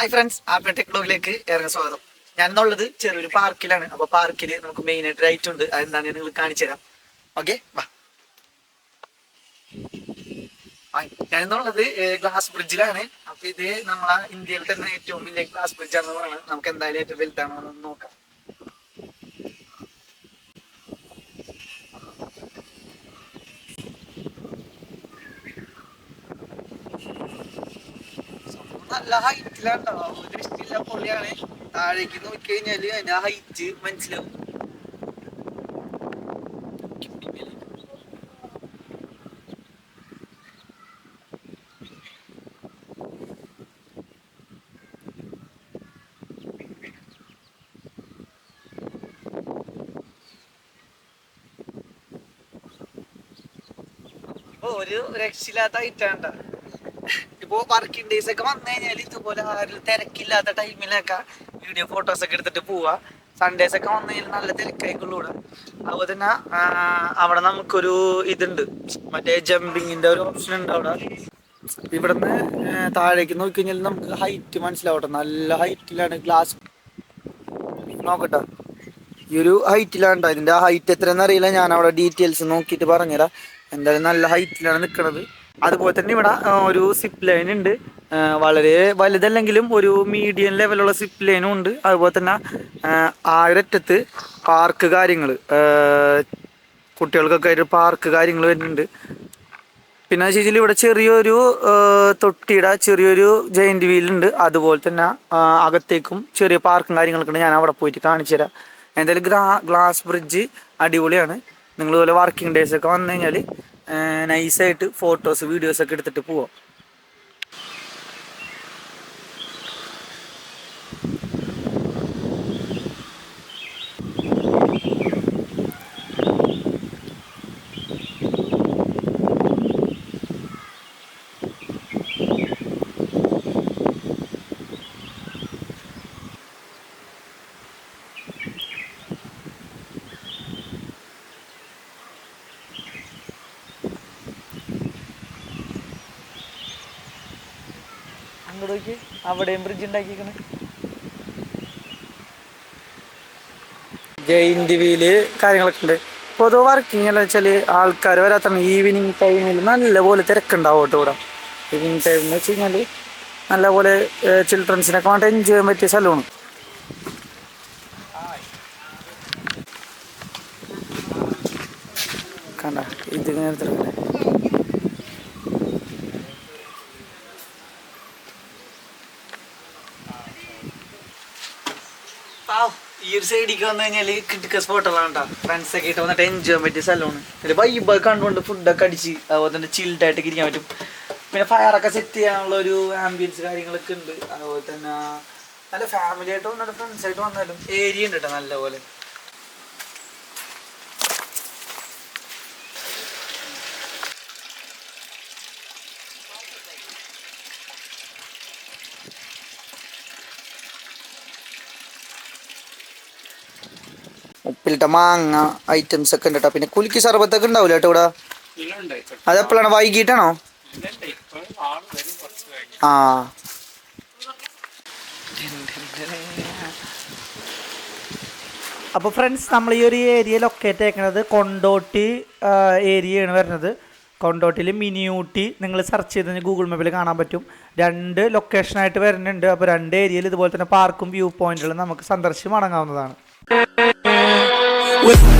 Hi friends Arctic ബ്ലോഗിലേക്ക് ഏറെ സ്വാഗതം. ഞാൻ എന്നുള്ളത് ചെറിയൊരു പാർക്കിലാണ്. അപ്പൊ പാർക്കിൽ നമുക്ക് മെയിൻ ആയിട്ട് റൈറ്റ് ഉണ്ട്. അതെന്താണ് നിങ്ങൾ കാണിച്ചു തരാം. ഓക്കെ വാ. ഞാൻ എന്നുള്ളത് ഗ്ലാസ് ബ്രിഡ്ജിലാണ് അപ്പൊ ഇത് നമ്മളെ ഇന്ത്യയിൽ തന്നെ ഏറ്റവും വലിയ ഗ്ലാസ് ബ്രിഡ്ജ് ആണെന്ന് പറയുന്നത്. നമുക്ക് എന്തായാലും ഏറ്റവും വലുതാണോ നോക്കാം. നല്ല ഹൈറ്റിലാണ്ടോ ഒരു ഇഷ്ടമില്ല പൊളിയാണ് താഴേക്ക് നോക്കി കഴിഞ്ഞാൽ അതിന്റെ ഹൈറ്റ് മനസ്സിലാവും. ഒരു രക്ഷയില്ലാത്ത ഹൈറ്റാണ്ട ഇപ്പൊ വർക്കിംഗ് ഡേയ്സ് ഒക്കെ വന്നു കഴിഞ്ഞാൽ ഇതുപോലെ തിരക്കില്ലാത്ത ടൈമിലൊക്കെ വീഡിയോ ഫോട്ടോസ് ഒക്കെ എടുത്തിട്ട് പോവാ. സൺഡേസ് ഒക്കെ വന്നു കഴിഞ്ഞാൽ നല്ല തിരക്കായിക്കുള്ളൂ ഇവിടെ. അതുപോലെ തന്നെ അവിടെ നമുക്കൊരു ഇതുണ്ട്. മറ്റേ ജമ്പിങ്ങിന്റെ ഒരു ഓപ്ഷൻ ഉണ്ട് അവിടെ. ഇവിടുന്ന് താഴേക്ക് നോക്കി കഴിഞ്ഞാൽ നമുക്ക് ഹൈറ്റ് മനസ്സിലാവട്ടെ. നല്ല ഹൈറ്റിലാണ് ഗ്ലാസ് നോക്കട്ടെ. ഈ ഒരു ഹൈറ്റിലാണ് ഇതിന്റെ ഹൈറ്റ് എത്രയെന്ന് അറിയില്ല. ഞാൻ അവിടെ ഡീറ്റെയിൽസ് നോക്കിയിട്ട് പറഞ്ഞുതരാം. എന്തായാലും നല്ല ഹൈറ്റിലാണ് നിൽക്കുന്നത് അതുപോലെ തന്നെ ഇവിടെ ഒരു സിപ്പ് ലൈൻ ഉണ്ട്. വളരെ വലുതല്ലെങ്കിലും ഒരു മീഡിയം ലെവലുള്ള സിപ്പ് ലൈനും ഉണ്ട്. അതുപോലെ തന്നെ ആ, ആ പാർക്ക് കാര്യങ്ങൾ കുട്ടികൾക്കൊക്കെ ഒരു പാർക്ക് കാര്യങ്ങൾ വരുന്നുണ്ട്. പിന്നെ ചേച്ചിയിൽ ഇവിടെ ചെറിയൊരു തൊട്ടിയുടെ ചെറിയൊരു ജയിന്റ് വീലുണ്ട് അതുപോലെ തന്നെ അകത്തേക്കും ചെറിയ പാർക്കും കാര്യങ്ങളൊക്കെ ഉണ്ട്. ഞാൻ അവിടെ പോയിട്ട് കാണിച്ചു തരാം. എന്തായാലും ഗ്ലാ ഗ്ലാസ് ബ്രിഡ്ജ് അടിപൊളിയാണ്. നിങ്ങൾ ഇതുപോലെ വർക്കിംഗ് ഡേയ്സ് ഒക്കെ വന്നു കഴിഞ്ഞാൽ നൈസായിട്ട് ഫോട്ടോസ് വീഡിയോസ് ഒക്കെ എടുത്തിട്ട് പോവാം. നോക്കി അവിടെയും ബ്രിഡ്ജ് ഉണ്ടാക്കിയിരിക്കണ് ജയിന്റ് വീൽ കാര്യങ്ങളൊക്കെ ഉണ്ട്. പൊതുവെ വർക്കിംഗ് എന്ന് വെച്ചാൽ ആൾക്കാർ വരാത്ത ഈവനിങ് ടൈമിൽ നല്ലപോലെ തിരക്കുണ്ടാവും ഇവിടെ. ഈവനിങ് ടൈം എന്ന് വെച്ച് കഴിഞ്ഞാൽ നല്ലപോലെ ചിൽഡ്രൻസിനൊക്കെ വേണ്ടി എൻജോയ് ചെയ്യാൻ പറ്റിയ സ്ഥലമാണ്. കണ്ട? ഇത് ഇങ്ങനെ ഈ ഒരു സൈഡിലേക്ക് വന്നു കഴിഞ്ഞാൽ കിട്ടിക്ക സ്പോട്ടുകളാണ് ഫ്രണ്ട്സ് ഒക്കെ ആയിട്ട് വന്നിട്ട് എൻജോയ് ചെയ്യാൻ പറ്റിയ സ്ഥലമാണ്. ഇതിൽ വൈബ് കണ്ടുകൊണ്ട് ഫുഡൊക്കെ അടിച്ച് അതുപോലെ തന്നെ ചിൽഡ് ആയിട്ട് ഇരിക്കാൻ പറ്റും. പിന്നെ ഫയറൊക്കെ സെറ്റ് ചെയ്യാനുള്ള ഒരു ആംബിയൻസ് കാര്യങ്ങളൊക്കെ ഉണ്ട്. അതുപോലെ തന്നെ നല്ല ഫാമിലി ആയിട്ട് വന്നിട്ട് ഫ്രണ്ട്സ് ആയിട്ട് വന്നാലും ഏരിയ ഉണ്ട് കേട്ടോ നല്ലപോലെ. ഉപ്പിലിട്ട മാങ്ങ ഐറ്റംസ് ഒക്കെ ഉണ്ട് പിന്നെ കുലുക്കി സർബത്തൊക്കെ ഉണ്ടാവില്ല കേട്ടോ ഇവിടെ? അതെപ്പോഴാണ് വൈകിട്ടാണോ? ആ. അപ്പോൾ ഫ്രണ്ട്സ് നമ്മൾ ഈ ഒരു ഏരിയ ലൊക്കേറ്റ് ആക്കുന്നത് കൊണ്ടോട്ടി ഏരിയയാണ് വരുന്നത്. കൊണ്ടോട്ടിയിൽ മിനിയൂട്ടി നിങ്ങൾ സെർച്ച് ചെയ്ത് കഴിഞ്ഞാൽ ഗൂഗിൾ മാപ്പിൽ കാണാൻ പറ്റും. രണ്ട് ലൊക്കേഷനായിട്ട് വരുന്നുണ്ട്. അപ്പോൾ രണ്ട് ഏരിയയിൽ ഇതുപോലെ തന്നെ പാർക്കും വ്യൂ പോയിന്റുകളും നമുക്ക് സന്ദർശിച്ച് മടങ്ങാവുന്നതാണ്. with